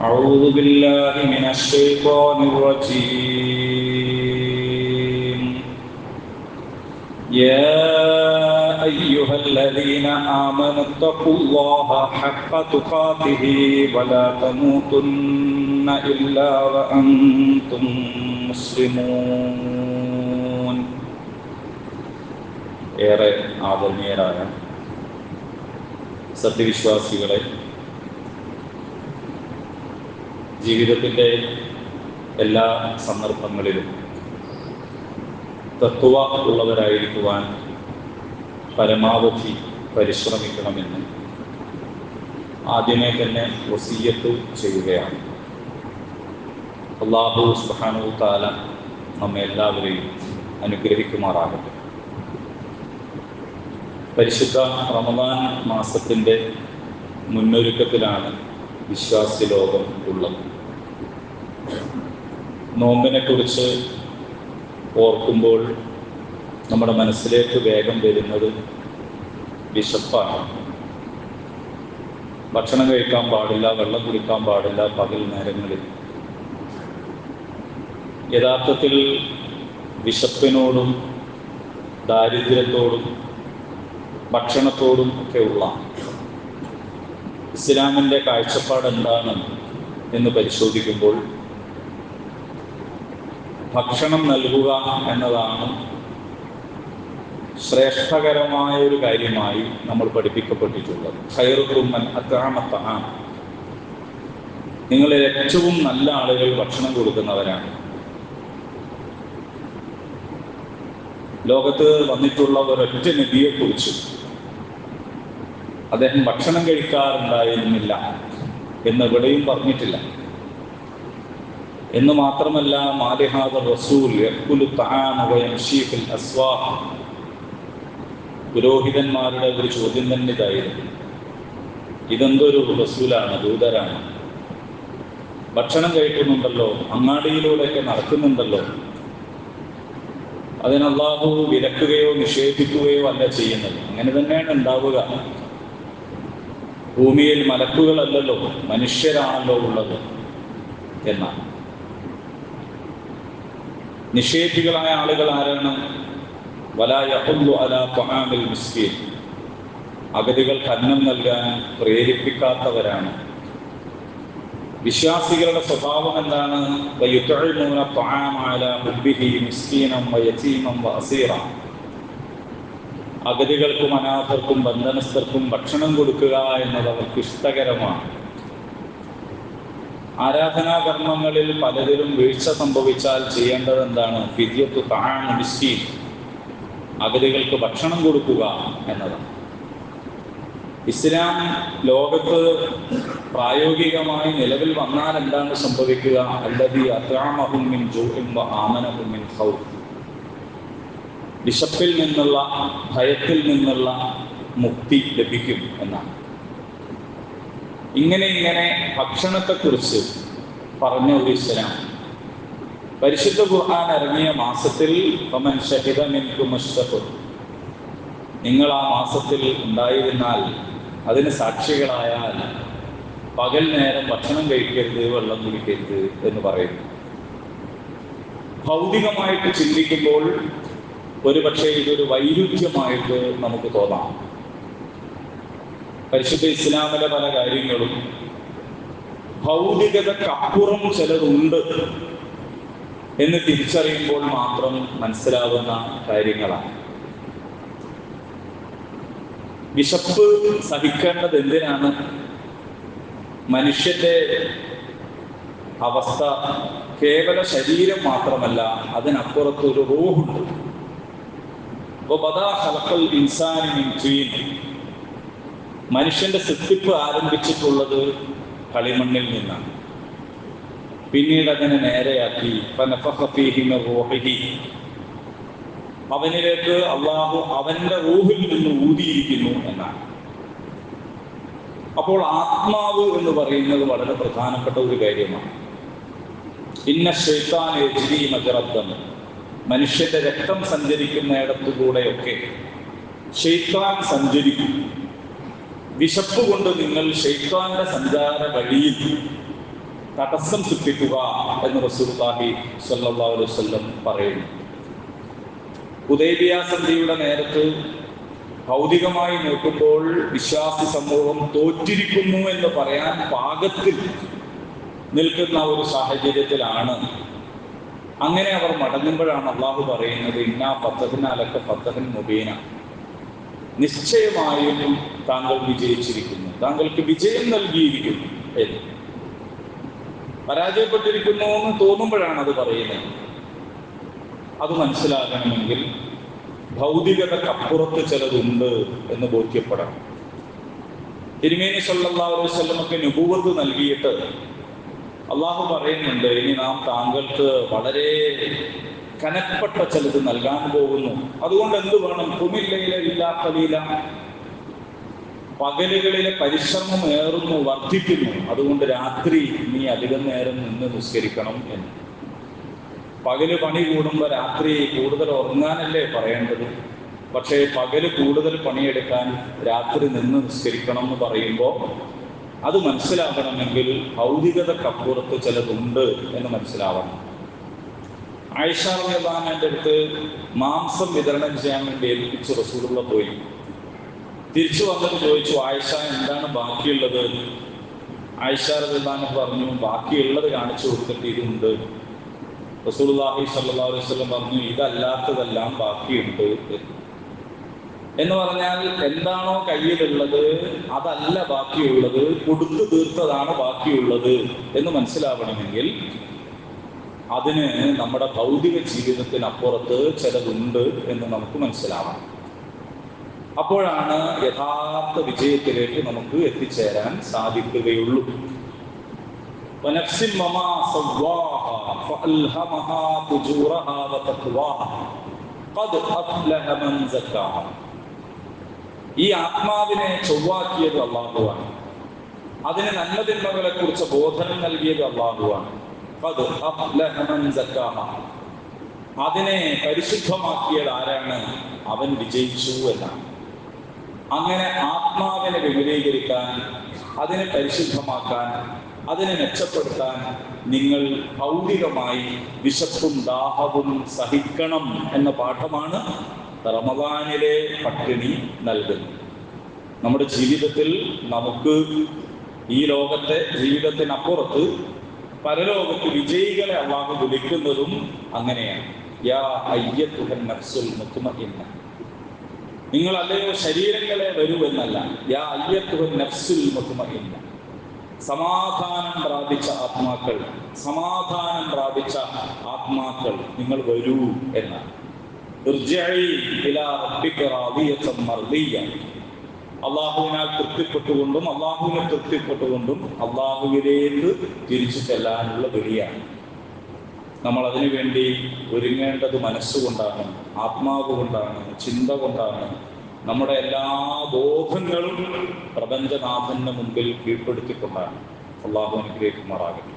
أعوذ بالله من الشيطان الرجيم يا أيها الذين آمنوا اتقوا الله حق تقاته ولا تموتن إلا وأنتم مسلمون ഏറെ ആദരണീയരായ സത്യവിശ്വാസികളെ ജീവിതത്തിന്റെ എല്ലാ സന്ദർഭങ്ങളിലും തത്വ ഉള്ളവരായിരിക്കുവാൻ പരമാവധി പരിശ്രമിക്കണമെന്ന് ആദ്യമേ തന്നെ വസീയത്ത് ചെയ്യുകയാണ്. അള്ളാഹു സുഹാനു താല നമ്മെ എല്ലാവരെയും അനുഗ്രഹിക്കുമാറാകട്ടെ. പരിശുദ്ധ റമദാൻ മാസത്തിന്റെ മുന്നൊരുക്കത്തിലാണ് വിശ്വാസി ലോകം ഉള്ളത്. നോമ്പിനെ കുറിച്ച് ഓർക്കുമ്പോൾ നമ്മുടെ മനസ്സിലേക്ക് വേഗം വരുന്നത് വിശപ്പാണ്. ഭക്ഷണം കഴിക്കാൻ പാടില്ല വെള്ളം കുടിക്കാൻ പാടില്ല പകൽ നേരങ്ങളിൽ. യഥാർത്ഥത്തിൽ വിശപ്പിനോടും ദാരിദ്ര്യത്തോടും ഭക്ഷണത്തോടും ഒക്കെ ഉള്ള ഇസ്ലാമിന്റെ കാഴ്ചപ്പാട് എന്താണ് എന്ന് പരിശോധിക്കുമ്പോൾ ഭക്ഷണം നൽകുക എന്നതാണ് ശ്രേഷ്ഠകരമായ ഒരു കാര്യമായി നമ്മൾ പഠിപ്പിക്കപ്പെട്ടിട്ടുള്ളത്. ഖൈറുക്കുമ്മൻ അത്താമത്തഹാം നിങ്ങൾ ഏറ്റവും നല്ല ആളുകൾ ഭക്ഷണം കൊടുക്കുന്നവരാണ്. ലോകത്ത് വന്നിട്ടുള്ള ഒരൊറ്റ നബിയെ കുറിച്ച് അദ്ദേഹം ഭക്ഷണം കഴിക്കാറുണ്ടായിരുന്നില്ല എന്ന് എവിടെയും പറഞ്ഞിട്ടില്ല. എന്ന് മാത്രമല്ല മാലിഹാദ റസൂൽ പുരോഹിതന്മാരുടെ ഒരു ചോദ്യം തന്നെ ഇതായിരുന്നു. ഇതെന്തൊരു റസൂലാണ് ദൂതരാണ്. ഭക്ഷണം കഴിക്കുന്നുണ്ടല്ലോ അങ്ങാടിയിലൂടെയൊക്കെ നടക്കുന്നുണ്ടല്ലോ. അതിനല്ലാഹു വിലക്കുകയോ നിഷേധിക്കുകയോ അല്ല ചെയ്യുന്നത്. അങ്ങനെ തന്നെയാണ് ഉണ്ടാവുക. ഭൂമിയിൽ മലക്കുകളല്ലല്ലോ മനുഷ്യരാണല്ലോ ഉള്ളത് എന്നാണ്. നിഷേധികളായ ആളുകൾ ആരാണ്? തൊഹാമിൽ മിസ്കീൻ. അഗതികൾക്ക് അന്നം നൽകാൻ പ്രേരിപ്പിക്കാത്തവരാണ്. വിശ്വാസികളുടെ സ്വഭാവം എന്താണ്? അഗതികൾക്കും അനാഥർക്കും ബന്ധനസ്ഥർക്കും ഭക്ഷണം കൊടുക്കുക എന്നത് അവർക്ക് ഇഷ്ടകരമാണ്. ആരാധനാകർമ്മങ്ങളിൽ പലതിലും വീഴ്ച സംഭവിച്ചാൽ ചെയ്യേണ്ടത് എന്താണ് വിദ്യത്ത് താൻ മിസ്കീൻ. അഗതികൾക്ക് ഭക്ഷണം കൊടുക്കുക എന്നതാണ്. ഇസ്ലാം ലോകത്ത് പ്രായോഗികമായി നിലവിൽ വന്നാൽ എന്താണ് സംഭവിക്കുക? അല്ലതി അത്രാമഹുമിൻ ആമനഹുമിൻ ഹൗ വിശപ്പിൽ നിന്നുള്ള ഭയത്തിൽ നിന്നുള്ള മുക്തി ലഭിക്കും എന്നാണ്. ഇങ്ങനെ ഇങ്ങനെ ഭക്ഷണത്തെക്കുറിച്ച് പറഞ്ഞ ഒരു ഇസ്ലാം. പരിശുദ്ധ ഖുർആൻ ഇറങ്ങിയ മാസത്തിൽ ഷഹിദ നിങ്ങൾ ആ മാസത്തിൽ ഉണ്ടായിരുന്നാൽ അതിന് സാക്ഷികളായാൽ പകൽ നേരം ഭക്ഷണം കഴിക്കരുത് വെള്ളം കുടിക്കരുത് എന്ന് പറയുന്നു. ഭൗതികമായിട്ട് ചിന്തിക്കുമ്പോൾ ഒരുപക്ഷെ ഇതൊരു വൈരുദ്ധ്യമായിട്ട് നമുക്ക് തോന്നാം. പരിശുദ്ധ ഇസ്ലാമിലെ പല കാര്യങ്ങളും ഭൗതികതക്കപ്പുറം ചിലതുണ്ട് എന്ന് തിരിച്ചറിയുമ്പോൾ മാത്രം മനസ്സിലാവുന്ന കാര്യങ്ങളാണ്. വിശപ്പ് സഹിക്കേണ്ടത് എന്തിനാണ്? മനുഷ്യന്റെ അവസ്ഥ കേവല ശരീരം മാത്രമല്ല അതിനപ്പുറത്തൊരു റൂഹുണ്ട്. മനുഷ്യന്റെ സൃഷ്ടിപ്പ് ആരംഭിച്ചിട്ടുള്ളത് കളിമണ്ണിൽ നിന്നാണ്. പിന്നീട് അതിനെ നേരെയാക്കി അവനിലേക്ക് അള്ളാഹു അവന്റെ റൂഹിൽ നിന്ന് ഊതിയിരിക്കുന്നു എന്നാണ്. അപ്പോൾ ആത്മാവ് എന്ന് പറയുന്നത് വളരെ പ്രധാനപ്പെട്ട ഒരു കാര്യമാണ്. ഇന്ന ശൈത്താൻ മനുഷ്യന്റെ രക്തം സഞ്ചരിക്കുന്നിടത്തുകൂടെയൊക്കെ ഷെയ്ത്താൻ സഞ്ചരിക്കും. വിശപ്പ് കൊണ്ട് നിങ്ങൾ ഷെയ്ഖാന്റെ സഞ്ചാര വഴിയിൽ തടസ്സം സൃഷ്ടിക്കുക എന്ന് റസൂർത്താഹി സല്ലാ അലൈഹി വസല്ലം പറയുന്നു. ഉദയബിയ സന്ധിയുടെ നേരത്ത് ഭൗതികമായി നോക്കുമ്പോൾ വിശ്വാസി സമൂഹം തോറ്റിരിക്കുന്നു എന്ന് പറയാൻ പാകത്തിൽ നിൽക്കുന്ന ഒരു സാഹചര്യത്തിലാണ്. അങ്ങനെ അവർ മടങ്ങുമ്പോഴാണ് അള്ളാഹു പറയുന്നത് ഇന്നാ പത്തഹിനാലൊക്കെ പത്തഹൻ മുബീന. നിശ്ചയമായും താങ്കൾ വിജയിച്ചിരിക്കുന്നു. താങ്കൾക്ക് വിജയം നൽകിയിരിക്കുന്നു എന്ന്. പരാജയപ്പെട്ടിരിക്കുന്നു എന്ന് തോന്നുമ്പോഴാണ് അത് പറയുന്നത്. അത് മനസ്സിലാകണമെങ്കിൽ ഭൗതികതക്കപ്പുറത്ത് ചിലതുണ്ട് എന്ന് ബോധ്യപ്പെടണം. തിരുമേനി സല്ലല്ലാഹു അലൈഹി വസല്ലമക്ക് നുബൂവത്ത് നൽകിയിട്ട് അള്ളാഹു പറയുന്നുണ്ട് ഇനി നാം താങ്കൾക്ക് വളരെ കനപ്പെട്ട ചിലത് നൽകാൻ പോകുന്നു. അതുകൊണ്ട് എന്ത് വേണം? കുമില്ലയിലെ ഇല്ലാത്ത ലീല. പകലുകളിലെ പരിശ്രമം ഏറുന്നു വർദ്ധിക്കുന്നു. അതുകൊണ്ട് രാത്രി നീ അധികം നേരം നിന്ന് നിസ്കരിക്കണം എന്ന്. പകൽ പണി കൂടുമ്പോൾ രാത്രി കൂടുതൽ ഉറങ്ങാനല്ലേ പറയേണ്ടത്? പക്ഷേ പകൽ കൂടുതൽ പണിയെടുക്കാൻ രാത്രി നിന്ന് നിസ്കരിക്കണം എന്ന് പറയുമ്പോൾ അത് മനസ്സിലാക്കണമെങ്കിൽ ഭൗതികതക്കപ്പുറത്ത് ചിലതുണ്ട് എന്ന് മനസ്സിലാവണം. റളിയല്ലാഹുവിന്റെ അടുത്ത് മാംസം വിതരണം ചെയ്യാൻ വേണ്ടി ഏൽപ്പിച്ച് റസൂലുള്ള പോയി. തിരിച്ചു വന്നിട്ട് ചോദിച്ചു ആയിഷ എന്താണ് ബാക്കിയുള്ളത്? ആയിഷ റളിയല്ലാഹു പറഞ്ഞു ബാക്കിയുള്ളത് കാണിച്ചു കൊടുത്തിട്ട് ഇതുണ്ട് സ്വല്ലല്ലാഹു അലൈഹി വസല്ലം പറഞ്ഞു ഇതല്ലാത്തതെല്ലാം ബാക്കിയുണ്ട്. എന്ന് പറഞ്ഞാൽ എന്താണോ കയ്യിലുള്ളത് അതല്ല ബാക്കിയുള്ളത് കൊടുത്തു തീർത്തതാണ് ബാക്കിയുള്ളത് എന്ന് മനസ്സിലാവണമെങ്കിൽ അതിന് നമ്മുടെ ഭൗതിക ജീവിതത്തിനപ്പുറത്ത് ചിലതുണ്ട് എന്ന് നമുക്ക് മനസ്സിലാവാം അപ്പോഴാണ് യഥാർത്ഥ വിജയത്തിലേക്ക് നമുക്ക് എത്തിച്ചേരാൻ സാധിക്കുകയുള്ളൂ. ഈ ആത്മാവിനെ ചൊവ്വാക്കിയത് അള്ളാഹുവാണ് അതിന് നന്മതിന്മകളെ കുറിച്ച് ബോധനം നൽകിയത് അള്ളാഹുവാണ് അതിനെ പരിശുദ്ധമാക്കിയത് ആരാണ്? അവൻ വിജയിച്ചു എന്നാണ്. അങ്ങനെ ആത്മാവിനെ വിപുലീകരിക്കാൻ അതിനെ പരിശുദ്ധമാക്കാൻ അതിനെ മെച്ചപ്പെടുത്താൻ നിങ്ങൾ ഭൗതികമായി വിശപ്പും ദാഹവും സഹിക്കണം എന്ന പാഠമാണ് റമദാനിലെ പട്ടിണി നൽകുന്നത്. നമ്മുടെ ജീവിതത്തിൽ നമുക്ക് ഈ ലോകത്തെ ജീവിതത്തിനപ്പുറത്ത് പരലോകത്ത് വിജയികളെ അള്ളാഹു വിളിക്കുന്നതും അങ്ങനെയാണ്. യാ നിങ്ങൾ അല്ലയോ ശരീരങ്ങളെ വരൂ എന്നല്ല യാ അയ്യത്തുഹൻ നഫ്സുൽ മുത്തുമഇന്ന സമാധാനം പ്രാപിച്ച ആത്മാക്കൾ സമാധാനം പ്രാപിച്ച ആത്മാക്കൾ നിങ്ങൾ വരൂ എന്നാണ്. അള്ളാഹുവിനാൽ തൃപ്തിപ്പെട്ടുകൊണ്ടും അള്ളാഹുവിനെ തൃപ്തിപ്പെട്ടുകൊണ്ടും അള്ളാഹുവിലേക്ക് തിരിച്ചു ചെല്ലാനുള്ള വഴിയാണ്. നമ്മൾ അതിനു വേണ്ടി ഒരുങ്ങേണ്ടത് മനസ്സുകൊണ്ടാണ് ആത്മാവ് കൊണ്ടാണ് ചിന്ത കൊണ്ടാണ്. നമ്മുടെ എല്ലാ ബോധങ്ങളും പ്രപഞ്ചനാഥന്റെ മുമ്പിൽ കീഴ്പ്പെടുത്തിക്കൊണ്ടാണ്. അള്ളാഹു അനുഗ്രഹിക്കുമാറാകട്ടെ.